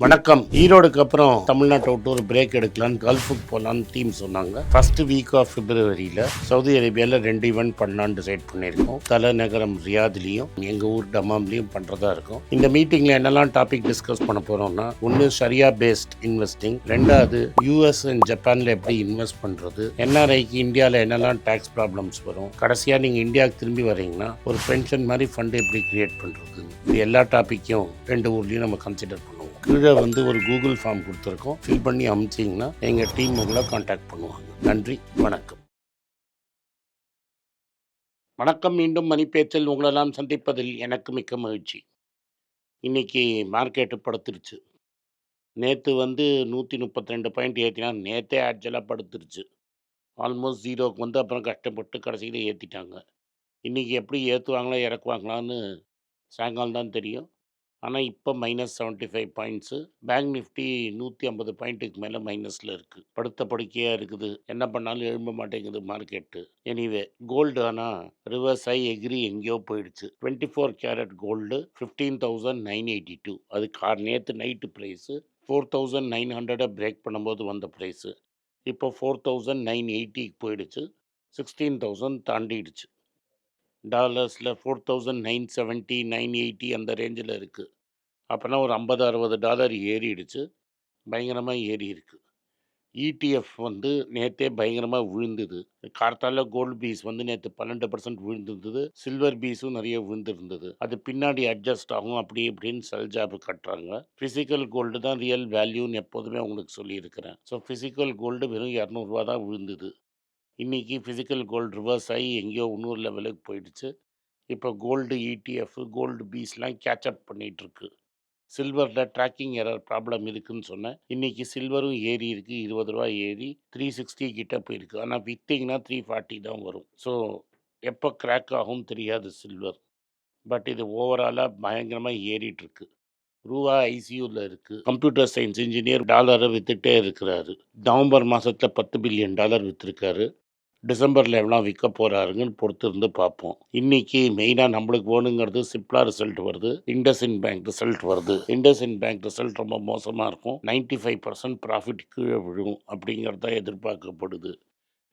வணக்கம். ஈரோடுக்கு அப்புறம் தமிழ்நாட்டை விட்டு ஒரு பிரேக் எடுக்கலான்னு கல்ஃபுக்கு போகலான்னு டீம் சொன்னாங்க. ஃபர்ஸ்ட் வீக் ஆஃப் பிப்ரவரியில் சவுதி அரேபியாவில் ரெண்டு ஈவெண்ட் பண்ணலான்னு டிசைட் பண்ணியிருக்கோம். தலைநகரம் ரியாத்லேயும் எங்கள் ஊர் டமாம்லேயும் பண்ணுறதா இருக்கும். இந்த மீட்டிங்கில் என்னெல்லாம் டாபிக் டிஸ்கஸ் பண்ண போகிறோம்னா ஒன்று ஷரியா பேஸ்ட் இன்வெஸ்டிங் ரெண்டாவது யூஎஸ் அண்ட் ஜப்பானில் எப்படி இன்வெஸ்ட் பண்ணுறது என்ஆர்ஐக்கு இந்தியாவில் என்னெல்லாம் டேக்ஸ் ப்ராப்ளம்ஸ் வரும். கடைசியாக நீங்கள் இந்தியாவுக்கு திரும்பி வரீங்கன்னா ஒரு பென்ஷன் மாதிரி ஃபண்டு எப்படி கிரியேட் பண்ணுறது இது எல்லா டாப்பிக்கும் ரெண்டு ஊர்லேயும் நம்ம கன்சிடர் பண்ணுவோம் கீழே வந்து ஒரு கூகுள் ஃபார்ம் கொடுத்துருக்கோம். ஃபில் பண்ணி அமுச்சிங்கன்னா எங்கள் டீம் உங்களை காண்டாக்ட் பண்ணுவாங்க. நன்றி வணக்கம். வணக்கம் மீண்டும் மணிப்பேச்சில் உங்களெல்லாம் சந்திப்பதில் எனக்கு மிக்க மகிழ்ச்சி. இன்னைக்கு மார்க்கெட்டு படுத்துருச்சு. நேற்று வந்து நூற்றி முப்பத்தி ரெண்டு பாயிண்ட் ஏற்றினா நேற்றே ஆக்சுவலாக படுத்துருச்சு. ஆல்மோஸ்ட் ஜீரோக்கு வந்து அப்புறம் கஷ்டப்பட்டு கடைசியில் ஏற்றிட்டாங்க இன்றைக்கி எப்படி ஏற்றுவாங்களா இறக்குவாங்களான்னு சாயங்காலம் தான் தெரியும். ஆனால் இப்போ minus seventy five points bank Nifty நூற்றி ஐம்பது பாயிண்ட்டுக்கு மேலே மைனஸில் இருக்குது படுத்த படுக்கையாக இருக்குது. என்ன பண்ணாலும் எழும்ப மாட்டேங்குது மார்க்கெட்டு எனிவே கோல்டு ஆனால் ரிவர்ஸ் ஆகி எகிரி எங்கேயோ போயிடுச்சு. Twenty four carat gold fifteen thousand nine eighty two அது கார் நேற்று night price four thousand nine ஹண்ட்ரடை break பண்ணும்போது வந்த ப்ரைஸு இப்போ ஃபோர் தௌசண்ட் நைன் எயிட்டிக்கு போயிடுச்சு. சிக்ஸ்டீன் தௌசண்ட் தாண்டிடுச்சு. டாலர்ஸில் four thousand nine seventy nine eighty அந்த ரேஞ்சில் இருக்குது அப்போனா ஒரு ஐம்பது அறுபது டாலர் ஏறிடுச்சு. பயங்கரமாக ஏறி இருக்குது இடிஎஃப் வந்து நேற்றே பயங்கரமாக விழுந்தது. கார்த்தால கோல்டு பீஸ் வந்து நேற்று பன்னெண்டு பர்சன்ட் விழுந்திருந்தது. சில்வர் பீஸும் நிறைய விழுந்திருந்தது. அது பின்னாடி அட்ஜஸ்ட் ஆகும் அப்படி இப்படின்னு செல் ஜாப் கட்டுறாங்க. ஃபிசிக்கல் கோல்டு தான் ரியல் வேல்யூன்னு எப்போதுமே உங்களுக்கு சொல்லியிருக்கிறேன். ஸோ ஃபிசிக்கல் கோல்டு வெறும் இரநூறுவா தான் விழுந்தது. இன்றைக்கி ஃபிசிக்கல் கோல்டு ரிவர்ஸ் ஆகி எங்கேயோ இன்னொரு லெவலுக்கு போயிடுச்சு. இப்போ கோல்டு இடிஎஃப் கோல்டு பீஸ்லாம் கேட்சப் பண்ணிகிட்ருக்கு சில்வரில் ட்ராக்கிங் எரர் ப்ராப்ளம் இருக்குன்னு சொன்னேன். இன்றைக்கி சில்வரும் ஏறி இருக்குது இருபது ரூபா ஏறி த்ரீ சிக்ஸ்டி கிட்ட போயிருக்கு. ஆனால் விற்றிங்கன்னா த்ரீ ஃபார்ட்டி தான் வரும். ஸோ எப்போ கிராக் ஆகும் தெரியாது சில்வர் பட் இது ஓவராலாக பயங்கரமாக ஏறிட்டுருக்கு ரூபா ஐசியூவில் இருக்குது கம்ப்யூட்டர் சயின்ஸ் இன்ஜினியர் டாலரை விற்றுட்டே இருக்கிறாரு. நவம்பர் மாதத்தில் பத்து பில்லியன் டாலர் விற்றுருக்காரு டிசம்பரில் எவ்வளோ விற்க போகிறாருங்கன்னு பொறுத்து இருந்து பார்ப்போம். இன்னைக்கு மெயினாக நம்மளுக்கு வேணுங்கிறது சிப்லா ரிசல்ட் வருது. இண்டஸ்இன் பேங்க் ரிசல்ட் வருது. இண்டஸ்இன் பேங்க் ரிசல்ட் ரொம்ப மோசமாக இருக்கும். நைன்டி ஃபைவ் பர்சன்ட் ப்ராஃபிட் கீழே விழும் அப்படிங்கிறத எதிர்பார்க்கப்படுது.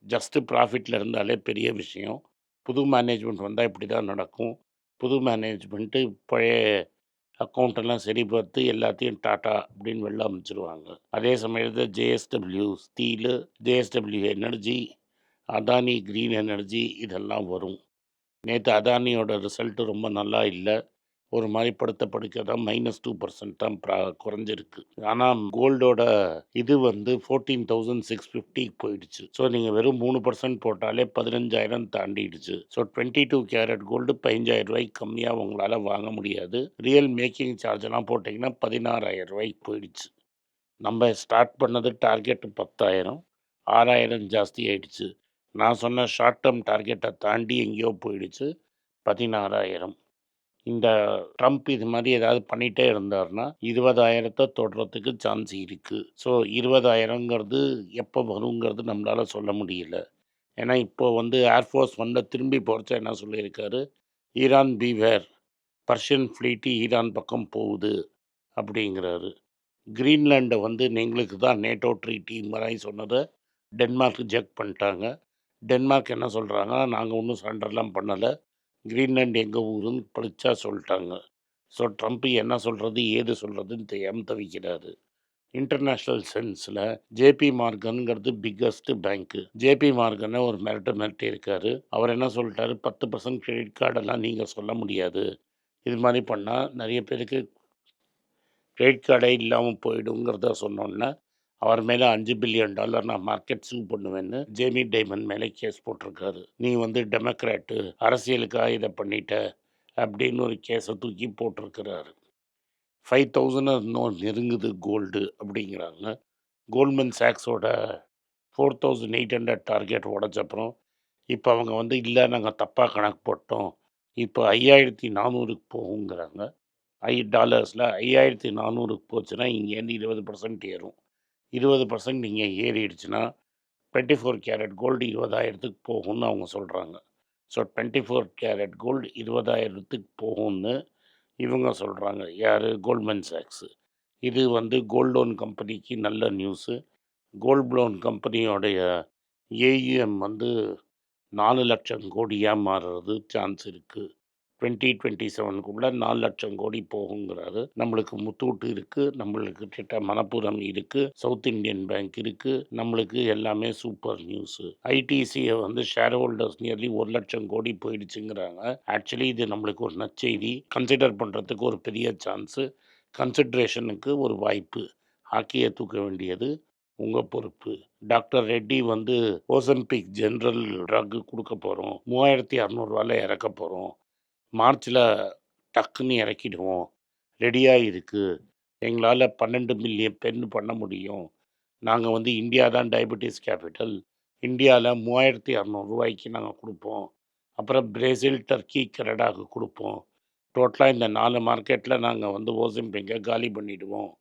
ஜஸ்ட்டு ப்ராஃபிட்டில் இருந்தாலே பெரிய விஷயம். புது மேனேஜ்மெண்ட் வந்தால் இப்படி தான் நடக்கும். புது மேனேஜ்மெண்ட்டு பழைய அக்கௌண்ட்டெல்லாம் சரி பார்த்து எல்லாத்தையும் டாட்டா அப்படின்னு வெளில அமைச்சிருவாங்க அதே சமயத்தில் JSW steel JSW energy Adani green energy இதெல்லாம் வரும். நேற்று அதானியோட ரிசல்ட்டு ரொம்ப நல்லா இல்லை. ஒரு மாதிரி படுத்த படுக்க தான் மைனஸ் டூ பர்சன்ட் தான் ப்ரா குறைஞ்சிருக்கு. ஆனால் கோல்டோட இது வந்து ஃபோர்டீன் தௌசண்ட் சிக்ஸ் ஃபிஃப்டிக்கு போயிடுச்சு. ஸோ நீங்கள் வெறும் மூணு பர்சன்ட் போட்டாலே பதினஞ்சாயிரம் தாண்டிடுச்சு. So twenty two carat gold பதினஞ்சாயிரம் ரூபாய்க்கு கம்மியாக உங்களால் வாங்க முடியாது. ரியல் மேக்கிங் சார்ஜெல்லாம் போட்டிங்கன்னா பதினாறாயிரம் ரூபாய்க்கு போயிடுச்சு. நம்ம ஸ்டார்ட் பண்ணது டார்கெட் பத்தாயிரம். ஆறாயிரம் ஜாஸ்தி ஆயிடுச்சு. நான் சொன்ன ஷார்ட் டேர்ம் டார்கெட்டை தாண்டி எங்கேயோ போயிடுச்சு. பதினாறாயிரம். இந்த ட்ரம்ப் இது மாதிரி ஏதாவது பண்ணிகிட்டே இருந்தார்னா இருபதாயிரத்தை தொடுறதுக்கு சான்ஸ் இருக்குது ஸோ இருபதாயிரங்கிறது எப்போ வருங்கிறது நம்மளால் சொல்ல முடியல. ஏன்னா இப்போது வந்து ஏர்ஃபோர்ஸ் வந்து திரும்பி போகிறச்ச என்ன சொல்லியிருக்காரு? Iran beware Persian fleet Iran பக்கம் போகுது அப்படிங்கிறாரு. கிரீன்லாண்டை வந்து எங்களுக்கு தான் நேட்டோ ட்ரீட்டி மாதிரி சொன்னதை டென்மார்க் ஜெக் பண்ணிட்டாங்க. டென்மார்க் என்ன சொல்கிறாங்கன்னா நாங்கள் ஒன்றும் சண்டர்லாம் பண்ணலை. கிரீன்லாண்ட் எங்கள் ஊருன்னு பளிச்சா சொல்லிட்டாங்க. ஸோ ட்ரம்ப் என்ன சொல்கிறது ஏது சொல்கிறதுன்னு தெரியாமல் தவிக்கிறாரு. இன்டர்நேஷ்னல் சென்ஸில் ஜேபி மார்கனுங்கிறது பிக்கஸ்ட்டு பேங்க்கு ஜேபி மார்கனை ஒரு மிரட்டு மிரட்டி இருக்காரு. அவர் என்ன சொல்லிட்டாரு பத்து பர்சன்ட் கிரெடிட் கார்டெல்லாம் நீங்கள் சொல்ல முடியாது. இது மாதிரி பண்ணால் நிறைய பேருக்கு கிரெடிட் கார்டே இல்லாமல் போயிடுங்கிறத சொன்னோன்னே அவர் மேலே அஞ்சு பில்லியன் டாலர் நான் மார்க்கெட் சூ பண்ணுவேன்னு ஜேமி டைமண்ட் மேலே கேஸ் போட்டிருக்காரு. நீ வந்து டெமோக்ராட்டு அரசியலுக்காக இதை பண்ணிட்ட அப்படின்னு ஒரு கேஸை தூக்கி போட்டிருக்கிறாரு. ஃபைவ் தௌசண்ட் இன்னும் நெருங்குது கோல்டு அப்படிங்கிறாங்க Goldman சாக்ஸோட four thousand eight hundred target உடச்சப்புறம் இப்போ அவங்க வந்து இல்லை நாங்கள் தப்பாக கணக்கு போட்டோம். இப்போ ஐயாயிரத்தி நானூறுக்கு போகுங்கிறாங்க. ஐ டாலர்ஸில் ஐயாயிரத்தி நானூறுக்கு போச்சுன்னா இங்கேருந்து இருபது பர்சன்ட் ஏறும். இருபது பர்சன்ட் நீங்கள் ஏறிடுச்சுன்னா டுவெண்ட்டி ஃபோர் கேரட் கோல்டு இருபதாயிரத்துக்கு போகும்னு அவங்க சொல்கிறாங்க so twenty four carat gold இருபதாயிரத்துக்கு போகும்னு இவங்க சொல்கிறாங்க யார்? கோல்ட்மன் சாக்ஸு இது வந்து கோல்ட் லோன் கம்பெனிக்கு நல்ல நியூஸு. கோல்ட் லோன் கம்பெனியோடைய ஏயுஎம் வந்து நாலு லட்சம் கோடியாக மாறுறது சான்ஸ் இருக்குது டுவெண்ட்டி டுவெண்ட்டி செவனுக்குள்ளே நாலு லட்சம் கோடி போகுங்கிறாரு. நம்மளுக்கு முத்தூட்டு இருக்குது நம்மளுக்கு கிட்ட மணப்புரம் இருக்குது சவுத் இந்தியன் பேங்க் இருக்குது நம்மளுக்கு எல்லாமே சூப்பர் நியூஸு. ஐடிசியை வந்து ஷேர் ஹோல்டர்ஸ் நியர்லி ஒரு லட்சம் கோடி போயிடுச்சுங்கிறாங்க. ஆக்சுவலி இது நம்மளுக்கு ஒரு நச்செய்தி கன்சிடர் பண்ணுறதுக்கு ஒரு பெரிய சான்ஸு. கன்சிட்ரேஷனுக்கு ஒரு வாய்ப்பு. ஹாக்கியை தூக்க வேண்டியது உங்கள் பொறுப்பு. டாக்டர் ரெட்டி வந்து ஓசம்பிக் ஜென்ரல் ட்ரக் கொடுக்க போகிறோம் மூவாயிரத்தி அறநூறுவாயில் இறக்க போகிறோம் மார்ச்சில் டக்குன்னு இறக்கிடுவோம். ரெடியாக இருக்குது எங்களால் பன்னெண்டு மில்லியன் பென் பண்ண முடியும். நாங்கள் வந்து இந்தியா தான் டயபெட்டிஸ் கேபிட்டல். இந்தியாவில் மூவாயிரத்தி இரநூறுவாய்க்கு நாங்கள் கொடுப்போம் அப்புறம் பிரேசில், டர்க்கி, கனடாவுக்கு கொடுப்போம் டோட்டலாக இந்த நாலு மார்க்கெட்டில் நாங்கள் வந்து ஓசிம்பிங்கை காலி பண்ணிடுவோம்.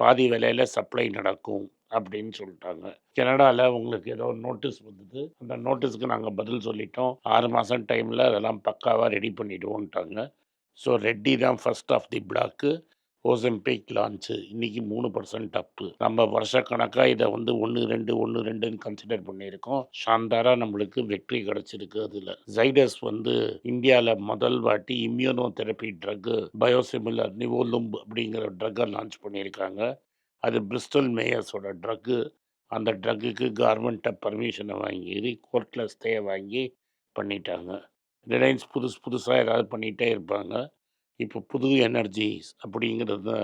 பாதி விலையில் சப்ளை நடக்கும் அப்படின்னு சொல்லிட்டாங்க கனடாவில் உங்களுக்கு ஏதோ நோட்டீஸ் வந்தது. அந்த நோட்டீஸ்க்கு நாங்கள் பதில் சொல்லிட்டோம். ஆறு மாதம் டைமில் அதெல்லாம் பக்காவாக ரெடி பண்ணிவிடுவோன்ட்டாங்க ஸோ ரெட்டி தான் first of the block. Ozempic launch. இன்றைக்கி மூணு பர்சன்ட் அப்பு. நம்ம வருஷக்கணக்காக இதை வந்து 1, 2, 1, 2ன்னு கன்சிடர் பண்ணியிருக்கோம். ஷாந்தாராக நம்மளுக்கு வெற்றி கிடச்சிருக்கு அதில் ஜைடஸ் வந்து இந்தியாவில் முதல் வாட்டி immuno therapy drug biosimilar nivolumab அப்படிங்கிற ட்ரக்கை லான்ச் பண்ணியிருக்காங்க. அது பிரிஸ்டல் மேயர்ஸோட ட்ரக்கு. அந்த ட்ரக்குக்கு கவர்மெண்ட்டை பர்மிஷனை வாங்கி கோர்ட்டில் ஸ்டே வாங்கி பண்ணிட்டாங்க. ரிலையன்ஸ் புதுசு புதுசாக ஏதாவது பண்ணிகிட்டே இருப்பாங்க. இப்போ புது எனர்ஜிஸ் அப்படிங்கிறது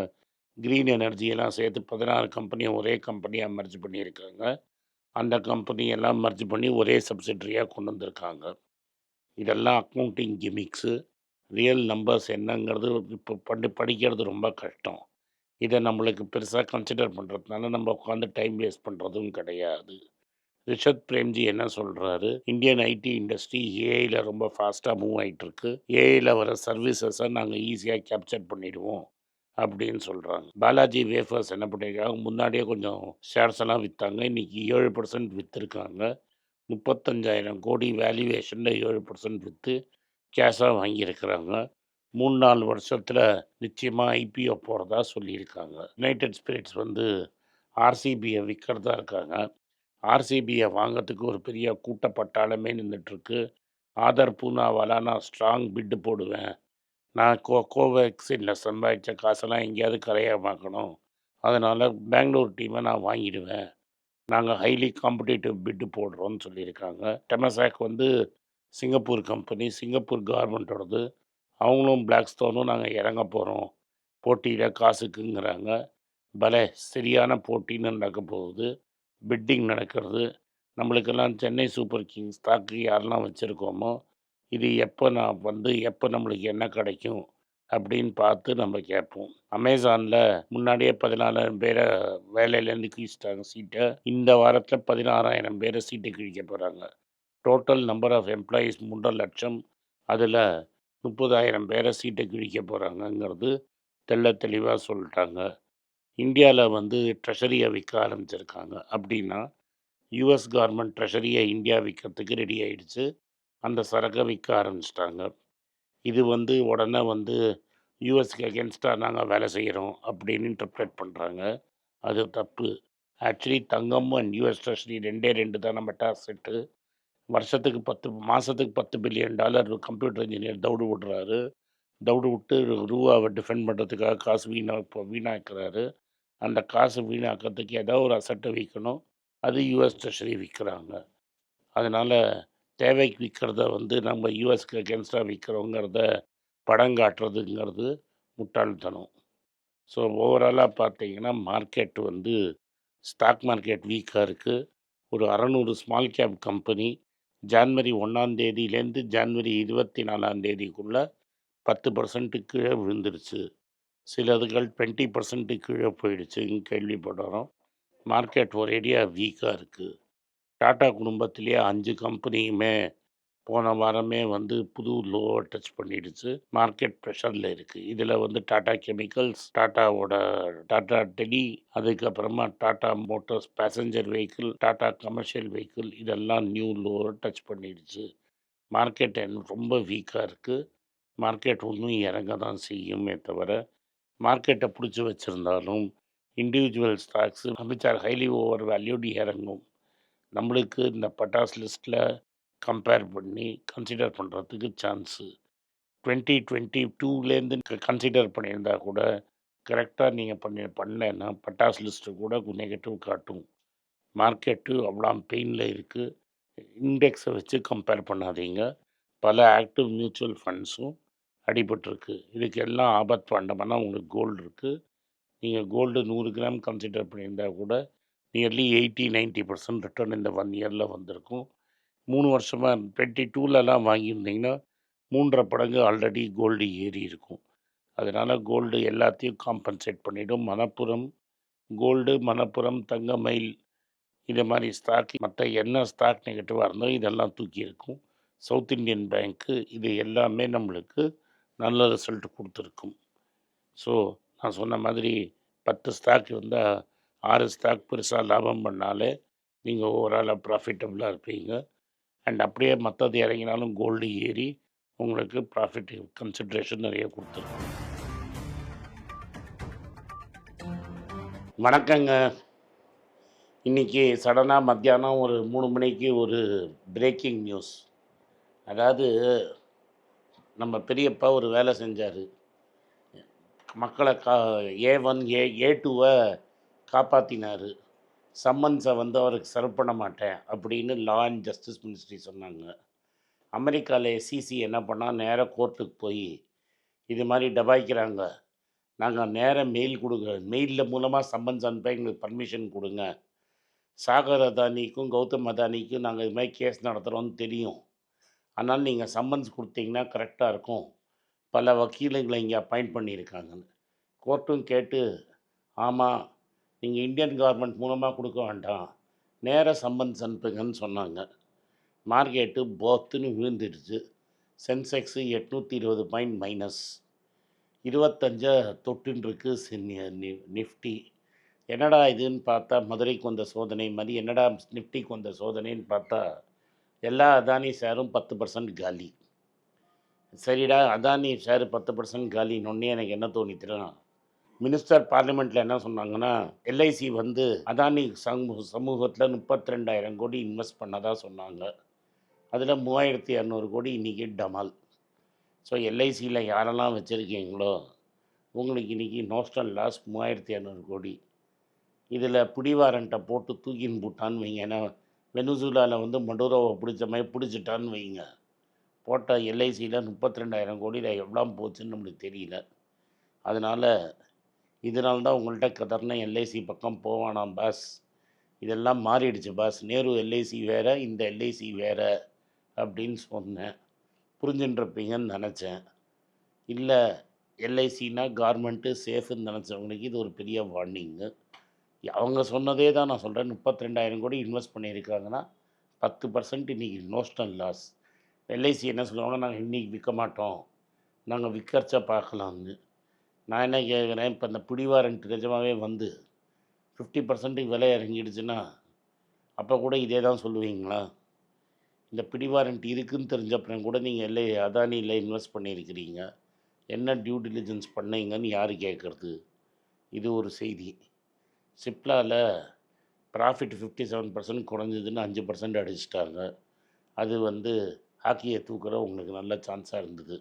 க்ரீன் எனர்ஜியெல்லாம் சேர்த்து பதினாறு கம்பெனியை ஒரே கம்பெனியாக மர்ஜ் பண்ணியிருக்காங்க. அந்த கம்பெனியெல்லாம் மர்ஜ் பண்ணி ஒரே சப்சிடரியா கொண்டு வந்திருக்காங்க. இதெல்லாம் அக்கவுண்டிங் கிமிக்ஸு. ரியல் நம்பர்ஸ் என்னங்கிறது இப்போ படி படிக்கிறது ரொம்ப கஷ்டம். இதை நம்மளுக்கு பெருசாக கன்சிடர் பண்ணுறதுனால நம்ம உட்காந்து டைம் வேஸ்ட் பண்ணுறதும் கிடையாது. ரிஷத் பிரேம்ஜி என்ன சொல்கிறாரு இந்தியன் ஐடி இண்டஸ்ட்ரி ஏஐயில் ரொம்ப ஃபாஸ்ட்டாக மூவ் ஆயிட்டிருக்கு. ஏஐயில் வர சர்வீசஸை நாங்கள் ஈஸியாக கேப்சர் பண்ணிடுவோம் அப்படின்னு சொல்கிறாங்க பாலாஜி வேஃபர்ஸ் என்ன பண்ணியிருக்காங்க, முன்னாடியே கொஞ்சம் ஷேர்ஸ் எல்லாம் விற்றாங்க இன்றைக்கி ஏழு பர்சன்ட் விற்றுருக்காங்க முப்பத்தஞ்சாயிரம் கோடி வேல்யூவேஷனில் ஏழு பர்சன்ட் விற்று கேஷாக வாங்கியிருக்கிறாங்க. மூணு நாலு வருஷத்தில் நிச்சயமாக ஐபிஓ போகிறதா சொல்லியிருக்காங்க. யுனைடெட் ஸ்பிரிட்ஸ் வந்து ஆர்சிபியை விற்கிறதா இருக்காங்க. ஆர்சிபியை வாங்கறதுக்கு ஒரு பெரிய கூட்டப்பட்டாலுமே நின்றுட்டுருக்கு ஆதார் ஆதர் பூனாவாலா நான் ஸ்ட்ராங் பிட்டு போடுவேன். நான் கோ கோவேக்சின்ல சம்பாதிச்ச காசெல்லாம் எங்கேயாவது கரையமாக்கணும் அதனால் பெங்களூர் டீமை நான் வாங்கிடுவேன். நாங்கள் ஹைலி காம்படிட்டிவ் பிட்டு போடுறோம்னு சொல்லியிருக்காங்க. டெமசாக் வந்து சிங்கப்பூர் கம்பெனி. சிங்கப்பூர் கவர்மெண்ட்டோடது. அவங்களும் பிளாக்ஸ்டோனும் நாங்கள் இறங்க போகிறோம் போட்டியில் காசுக்குங்கிறாங்க. பல சரியான போட்டின்னு நடக்க போகுது. பிட்டிங் நடக்கிறது. நம்மளுக்கெல்லாம் சென்னை சூப்பர் கிங்ஸ் ஸ்டாக்கு யாரெல்லாம் வச்சுருக்கோமோ இது எப்போ நான் வந்து எப்போ நம்மளுக்கு என்ன கிடைக்கும் அப்படின்னு பார்த்து நம்ம கேட்போம். அமேசானில் முன்னாடியே பதினாலாயிரம் பேரை வேலையிலேருந்து கிழிச்சிட்டாங்க சீட்டை இந்த வாரத்தில் பதினாறாயிரம் பேரை சீட்டை கிழிக்க போகிறாங்க டோட்டல் நம்பர் ஆஃப் எம்ப்ளாயீஸ் மூன்றரை லட்சம் அதில் முப்பதாயிரம் பேரை சீட்டை கிழிக்க போகிறாங்கங்கிறது தெள்ள தெளிவாக சொல்லிட்டாங்க இந்தியாவில் வந்து ட்ரெஷரியை விற்க ஆரம்பிச்சிருக்காங்க. அப்படின்னா, யுஎஸ் கவர்மெண்ட் ட்ரெஷரியை இந்தியா விற்கிறதுக்கு ரெடி ஆயிடுச்சு. அந்த சரக்கை விற்க ஆரம்பிச்சிட்டாங்க இது வந்து உடனே வந்து யுஎஸ்க்கு அகேன்ஸ்டாக நாங்கள் வேலை செய்கிறோம் அப்படின்னு இன்டர்பிரேட் பண்ணுறாங்க அது தப்பு. ஆக்சுவலி தங்கம் அண்ட் யுஎஸ் ட்ரெஷரி 2டே 2 தான் நம்ம டாஸ் செட்டு வருஷத்துக்கு பத்து மாதத்துக்கு பத்து பில்லியன் டாலர் கம்ப்யூட்டர் இன்ஜினியர் தவுடு விடுறாரு. தவுடு விட்டு ரூவாவை டிஃபெண்ட் பண்ணுறதுக்காக காசு வீணா இப்போ வீணாக்கிறாரு அந்த காசு வீணாக்கிறதுக்கு ஏதாவது ஒரு அசட்டை விற்கணும் அது யூஎஸ் ட்ரெஷரி விற்கிறாங்க அதனால் தேவைக்கு விற்கிறத வந்து நம்ம யூஎஸ்க்கு அகேன்ஸ்டாக விற்கிறோங்கிறத படம் காட்டுறதுங்கிறது முட்டாள்தனம். ஸோ ஓவராலாக பார்த்தீங்கன்னா, மார்க்கெட் வந்து ஸ்டாக் மார்க்கெட் வீக்காக இருக்குது ஒரு 600 ஸ்மால் கேப் கம்பெனி ஜான்வரி ஒன்றாம் தேதியிலேருந்து ஜான்வரி இருபத்தி நாலாம் தேதிக்குள்ளே பத்து பர்சன்ட்டு கீழே விழுந்துருச்சு. சிலதுகள் டுவெண்ட்டி பர்சன்ட்டு கீழே போயிடுச்சுன்னு கேள்விப்படுறோம். மார்க்கெட் ஒரேடியாக வீக்காக இருக்குது டாடா குடும்பத்திலேயே அஞ்சு கம்பெனியுமே போன வாரமே வந்து புது லோவை டச் பண்ணிடுச்சு. மார்க்கெட் ப்ரெஷரில் இருக்குது இதில் வந்து டாடா கெமிக்கல்ஸ், டாட்டாவோட டாடா டெலி, அதுக்கப்புறமா Tata Motors passenger vehicle, Tata commercial vehicle இதெல்லாம் நியூ லோவை டச் பண்ணிடுச்சு. மார்க்கெட் ரொம்ப வீக்காக இருக்குது மார்க்கெட் ஒன்றும் இறங்க தான் செய்யுமே தவிர, மார்க்கெட்டை பிடிச்சி வச்சுருந்தாலும் individual stocks which are highly over valued இறங்கும் நம்மளுக்கு இந்த பட்டாஸ் லிஸ்ட்டில் கம்பேர் பண்ணி கன்சிடர் பண்ணுறதுக்கு சான்ஸு டுவெண்ட்டி டுவெண்ட்டி டூலேருந்து கன்சிடர் பண்ணியிருந்தா கூட கரெக்டாக நீங்கள் பண்ணி பண்ணேன்னா பட்டாஸ் லிஸ்ட்டு கூட நெகட்டிவ் காட்டும். மார்க்கெட்டு அவ்வளோ பெயினில் இருக்குது இண்டெக்ஸை வச்சு கம்பேர் பண்ணாதீங்க. பல ஆக்டிவ் மியூச்சுவல் ஃபண்ட்ஸும் அடிபட்டிருக்கு. இதுக்கு எல்லாம் ஆபத் பாண்டமான உங்களுக்கு கோல்டு இருக்குது நீங்கள் கோல்டு நூறு கிராம் கன்சிடர் பண்ணியிருந்தா கூட nearly eighty ninety percent return இந்த ஒன் இயரில் வந்திருக்கும். மூணு வருஷமாக டுவெண்ட்டி டூலலாம் வாங்கியிருந்தீங்கன்னா மூன்றரை படங்கு ஆல்ரெடி கோல்டு ஏறி இருக்கும். அதனால் கோல்டு எல்லாத்தையும் காம்பன்சேட் பண்ணிவிடும் மணப்புறம் கோல்டு மணப்புறம் தங்கமயில் இது மாதிரி ஸ்டாக் மற்ற என்ன ஸ்டாக் நெகட்டிவாக இருந்தோ இதெல்லாம் தூக்கி இருக்கும். சவுத் இந்தியன் பேங்க்கு இது எல்லாமே நம்மளுக்கு நல்ல ரிசல்ட் கொடுத்துருக்கும். ஸோ நான் சொன்ன மாதிரி பத்து ஸ்டாக் வந்தால் ஆறு ஸ்டாக் பெருசாக லாபம் பண்ணாலே நீங்கள் ஓவராலாக ப்ராஃபிட்டபுளாக இருப்பீங்க. அண்ட் அப்படியே மற்றது இறங்கினாலும் கோல்டு ஏறி உங்களுக்கு ப்ராஃபிட் கன்சிட்ரேஷன் நிறைய கொடுத்துருக்கும். வணக்கங்க. இன்றைக்கி சடனாக மத்தியானம் ஒரு மூணு மணிக்கு ஒரு பிரேக்கிங் நியூஸ் அதாவது நம்ம பெரியப்பா ஒரு வேலை செஞ்சார். மக்களை கா ஏ ஒன் ஏ ஏ டூவை காப்பாற்றினார் சம்மன்ஸை வந்து அவருக்கு சர்வ் பண்ண மாட்டேன் அப்படின்னு லா அண்ட் ஜஸ்டிஸ் மினிஸ்ட்ரி சொன்னாங்க. அமெரிக்காவில் சிசி என்ன பண்ணால் நேராக கோர்ட்டுக்கு போய் இது மாதிரி டபாய்க்கிறாங்க. நாங்கள் நேராக மெயில் கொடுங்க மெயிலில் மூலமாக சம்மன்ஸ் அனுப்ப எங்களுக்கு பர்மிஷன் கொடுங்க. சாகர் அதானிக்கும் கௌதம் அதானிக்கும் நாங்கள் இது மாதிரி கேஸ் நடத்துகிறோம்னு தெரியும். ஆனால் நீங்கள் சம்மன்ஸ் கொடுத்தீங்கன்னா கரெக்டாக இருக்கும். பல வக்கீலுங்களை இங்கே அப்பாயிண்ட் பண்ணியிருக்காங்கன்னு. கோர்ட்டும் கேட்டு ஆமாம் நீங்கள் இந்தியன் கவர்மெண்ட் மூலமாக கொடுக்க வேண்டாம். நேராக சம்மன்ஸ் அனுப்புங்கன்னு சொன்னாங்க. மார்க்கெட்டு போத்துன்னு விழுந்துடுச்சு. சென்செக்ஸு எட்நூற்றி இருபது பாயிண்ட் மைனஸ். இருபத்தஞ்சை தொட்டுன்ருக்கு நிஃப்டி. என்னடா இதுன்னு பார்த்தா மதுரைக்கு வந்த சோதனை மாதிரி என்னடா நிஃப்டிக்கு வந்த சோதனைன்னு பார்த்தா எல்லா அதானி ஷேரும் பத்து பர்சன்ட் காலி. சரிடா அதானி ஷேரு பத்து பர்சன்ட் காலின்னு எனக்கு என்ன தோணித்துனா மினிஸ்டர் பார்லிமெண்ட்டில் என்ன சொன்னாங்கன்னா எல்ஐசி வந்து அதானி சமூக சமூகத்தில் முப்பத்தி ரெண்டாயிரம் கோடி இன்வெஸ்ட் பண்ணதாக சொன்னாங்க. அதில் மூவாயிரத்தி இரநூறு கோடி இன்றைக்கி டமால். ஸோ எல்ஐசியில் யாரெல்லாம் வச்சுருக்கீங்களோ உங்களுக்கு இன்றைக்கி நோஸ்டல் லாஸ் மூவாயிரத்தி இரநூறு கோடி. இதில் பிடிவாரண்ட்டை போட்டு தூக்கின்னு போட்டான்னு வைங்க. ஏன்னா வெனுசுலாவில் வந்து மடுரோவை பிடிச்ச மாதிரி பிடிச்சிட்டான்னு வைங்க. போட்ட எல்ஐசியில் முப்பத்தி ரெண்டாயிரம் கோடியில் எவ்வளோ போச்சுன்னு நம்மளுக்கு தெரியல. அதனால் இதனால தான் உங்கள்கிட்ட கதர்னா எல்ஐசி பக்கம் போவானாம் பாஸ். இதெல்லாம் மாறிடுச்சு பாஸ். நேரு எல்ஐசி வேறு இந்த எல்ஐசி வேறு அப்படின்னு சொன்னேன். புரிஞ்சுட்டுருப்பீங்கன்னு நினச்சேன். இல்லை எல்ஐசினா கார்மெண்ட்டு சேஃப்னு நினச்சவங்களுக்கு இது ஒரு பெரிய வார்னிங்கு அவங்க சொன்னதே தான் நான் சொல்கிறேன் முப்பத்தி ரெண்டாயிரம் கோடி இன்வெஸ்ட் பண்ணியிருக்காங்கன்னா பத்து பர்சன்ட் இன்றைக்கி நோஸ்டல் லாஸ் எல்ஐசி என்ன சொல்லுவாங்க நாங்கள் இன்றைக்கி விற்க மாட்டோம். நாங்கள் விற்கறச்சா பார்க்கலாம்னு. நான் என்ன கேட்குறேன் இப்போ இந்த பிடிவாரண்ட் நிஜமாகவே வந்து ஃபிஃப்டி பர்சன்ட்டுக்கு விலை இறங்கிடுச்சுன்னா அப்போ கூட இதே தான் சொல்லுவீங்களா? இந்த பிடிவாரண்ட் இருக்குதுன்னு தெரிஞ்சப்பறம் கூட நீங்கள் எல்லை அதானியில் இன்வெஸ்ட் பண்ணியிருக்கிறீங்க. என்ன டியூ டிலிஜென்ஸ் பண்ணீங்கன்னு யார் கேட்குறது இது ஒரு செய்தி. சிப்லாவில் ப்ராஃபிட் ஃபிஃப்டி செவன் பர்சன்ட் குறைஞ்சதுன்னு அஞ்சு பர்சன்ட் அடிச்சிட்டாங்க. அது வந்து ஹாக்கியை தூக்குற உங்களுக்கு நல்ல சான்ஸாக இருந்தது.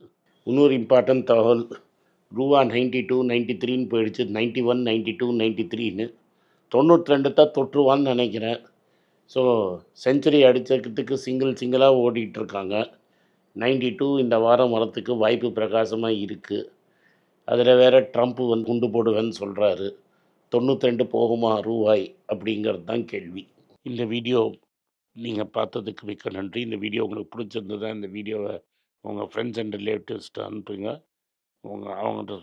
இன்னொரு இம்பார்ட்டன்ட் தகவல். ரூபா நைன்ட்டி டூ நைன்ட்டி த்ரீன்னு போயிடுச்சு. Ninety one ninety two ninety த்ரீன்னு தொண்ணூற்றி ரெண்டு தான் தொற்றுவான்னு நினைக்கிறேன். ஸோ செஞ்சுரி அடித்ததுக்கு சிங்கிள் சிங்கிளாக ஓடிட்டுருக்காங்க. நைன்டி டூ இந்த வாரம் வரத்துக்கு வாய்ப்பு பிரகாசமாக இருக்குது அதில் வேறு ட்ரம்ப்பு வந்து குண்டு போடுவேன்னு சொல்கிறாரு தொண்ணூற்றி ரெண்டு போகுமா ரூபாய் அப்படிங்கிறது தான் கேள்வி. இந்த வீடியோ நீங்கள் பார்த்ததுக்கு மிக்க நன்றி. இந்த வீடியோ உங்களுக்கு பிடிச்சிருந்ததா இந்த வீடியோவை உங்கள் ஃப்ரெண்ட்ஸ் அண்ட் ரிலேட்டிவ்ஸ்ட்டு அனுப்புங்க. உங்கள் அவங்கள்ட்ட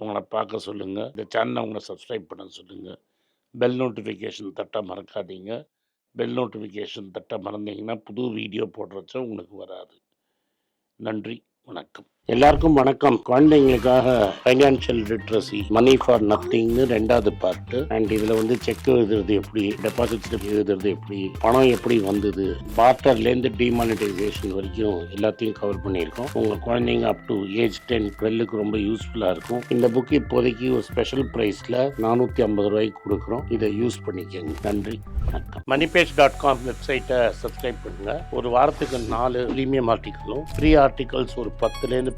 அவங்கள பார்க்க சொல்லுங்கள் இந்த சேனலை அவங்கள சப்ஸ்கிரைப் பண்ண சொல்லுங்கள் பெல் நோட்டிஃபிகேஷன் தட்ட மறக்காதீங்க. பெல் நோட்டிஃபிகேஷன் தட்ட மறந்தீங்கன்னா புது வீடியோ போடுறச்ச உங்களுக்கு வராது. நன்றி வணக்கம். எல்லாருக்கும் வணக்கம். குழந்தைங்களுக்காக ஃபைனான்சியல் லிட்ரஸி மணி ஃபார் நத்திங்னு ரெண்டாவது பார்ட்டு அண்ட் இதில் வந்து செக் எழுதுறது எப்படி டெபாசிட் ஸ்லிப் எழுதுறது எப்படி பணம் எப்படி வந்தது பார்ட்டர்லேருந்து டிமானிட்டைசேஷன் வரைக்கும் எல்லாத்தையும் கவர் பண்ணியிருக்கோம். உங்கள் குழந்தைங்க அப் டு ஏஜ் டென் டுவெல்லுக்கு ரொம்ப யூஸ்ஃபுல்லாக இருக்கும். இந்த புக் இப்போதைக்கு ஒரு ஸ்பெஷல் ப்ரைஸில் நானூற்றி ஐம்பது ரூபாய்க்கு கொடுக்குறோம். இதை யூஸ் பண்ணிக்கோங்க. நன்றி. வணக்கம். மணிபேஜ் டாட் காம் வெப்சைட்டை சப்ஸ்கிரைப் பண்ணுங்க. ஒரு வாரத்துக்கு நாலு ப்ரீமியம் ஆர்டிக்கலும் ஃப்ரீ ஆர்டிகல்ஸ் ஒரு பத்துலேருந்து